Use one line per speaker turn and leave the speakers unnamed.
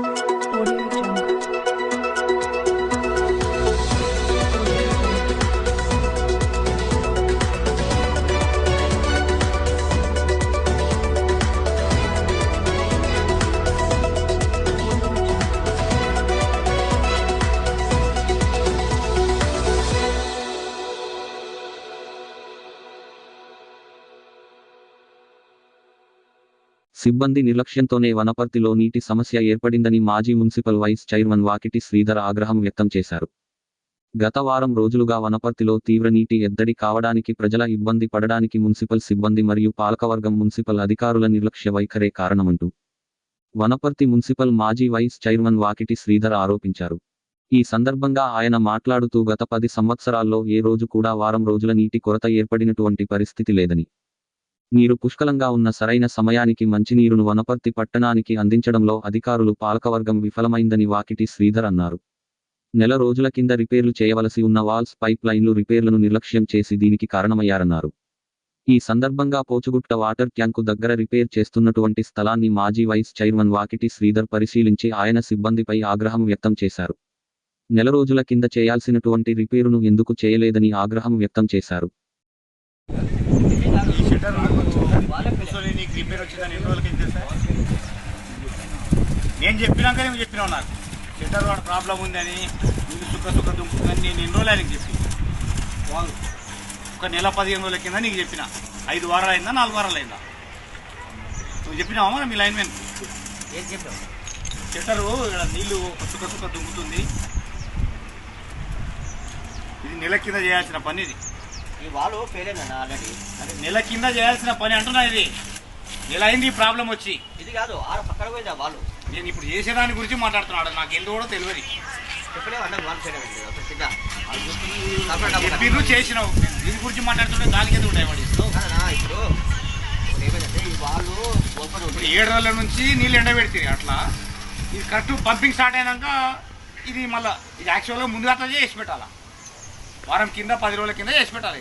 Thank you.
సిబ్బంది నిర్లక్ష్యంతోనే వనపర్తిలో నీటి సమస్య ఏర్పడిందని మాజీ municipal vice chairman Vakiti Sridhar ఆగ్రహం వ్యక్తం చేశారు. గత వారం రోజులుగా వనపర్తిలో తీవ్ర నీటి ఎద్దడి కావడానికి ప్రజల ఇబ్బంది పడడానికి మున్సిపల్ సిబ్బంది మరియు పాలకవర్గం మున్సిపల్ అధికారుల నిర్లక్ష్య వైఖరే కారణమంటూ వనపర్తి మున్సిపల్ మాజీ వైస్ చైర్మన్ వాకిటి శ్రీధర్ ఆరోపించారు. ఈ సందర్భంగా ఆయన మాట్లాడుతూ గత పది సంవత్సరాల్లో ఏ రోజు కూడా వారం రోజుల నీటి కొరత ఏర్పడినటువంటి పరిస్థితి లేదని నీరు పుష్కలంగా ఉన్న సరైన సమయానికి మంచినీరును వనపర్తి పట్టణానికి అందించడంలో అధికారులు పాలకవర్గం విఫలమైందని వాకిటి శ్రీధర్ అన్నారు. నెల రోజుల కింద రిపేర్లు చేయవలసి ఉన్న వాల్స్ పైప్ లైన్లు రిపేర్లను నిర్లక్ష్యం చేసి దీనికి కారణమయ్యారన్నారు. ఈ సందర్భంగా పోచుగుట్ట వాటర్ ట్యాంకు దగ్గర రిపేర్ చేస్తున్నటువంటి స్థలాన్ని మాజీ వైస్ చైర్మన్ వాకిటి శ్రీధర్ పరిశీలించి ఆయన సిబ్బందిపై ఆగ్రహం వ్యక్తం చేశారు. నెల రోజుల కింద చేయాల్సినటువంటి రిపేరును ఎందుకు చేయలేదని ఆగ్రహం వ్యక్తం చేశారు
ఈ షట్టర్ నీకు రిపేర్ వచ్చిందని ఎన్ని రోజులకి చేస్తా నేను చెప్పినాక నువ్వు చెప్పినావు నాకు. షట్టర్ వాడు ప్రాబ్లం ఉందని నీకు సుఖ సుఖ దుంపుతుందని నేను ఎన్ని రోజులు ఆయనకి చెప్పి వాళ్ళు ఒక నెల పదిహేను రోజుల కింద నీకు చెప్పిన. ఐదు వారాలు అయిందా నాలుగు వారాలు అయిందా? నువ్వు చెప్పినావా మరి మీ లైన్ మ్యాన్
ఏం చెప్పావు?
షట్టరు ఇక్కడ నీళ్ళు సుఖ సుఖ దుంకుతుంది. ఇది నెల కింద చేయాల్సిన పని ఇది.
ఈ వాళ్ళు ఫెయిల్ అయినా ఆల్రెడీ
అదే నెల కింద చేయాల్సిన పని అంటున్నా ఇది. నెల అయింది ఈ ప్రాబ్లం వచ్చి.
ఇది కాదు ఆడ పక్కన పోయింది ఆ వాళ్ళు
నేను ఇప్పుడు చేసేదాని గురించి మాట్లాడుతున్నాడు నాకు ఎందుకు కూడా తెలియదు.
చెప్పలే అంటే వాళ్ళు ఫెయిల్ అయింది ఒక సిద్ధ సపరేట్ అవ్వకండి.
చెప్పిండ్రు చేసినావు. దీని గురించి మాట్లాడుతుంటే దానికి ఎందుకు
కాదన్నా, ఇప్పుడు ఇప్పుడు ఏమైందంటే ఈ వాళ్ళు ఓపెన్
ఇప్పుడు
ఉంది.
ఏడు రోజుల నుంచి నీళ్ళు ఎండబెడితే అట్లా. ఇది కరెక్ట్ పంపింగ్ స్టార్ట్ అయినాక ఇది మళ్ళీ ఇది యాక్చువల్గా ముందుగా అట్లా చేసి పెట్టాలా? వారం కింద పది రోజుల కింద చేసి పెట్టాలి.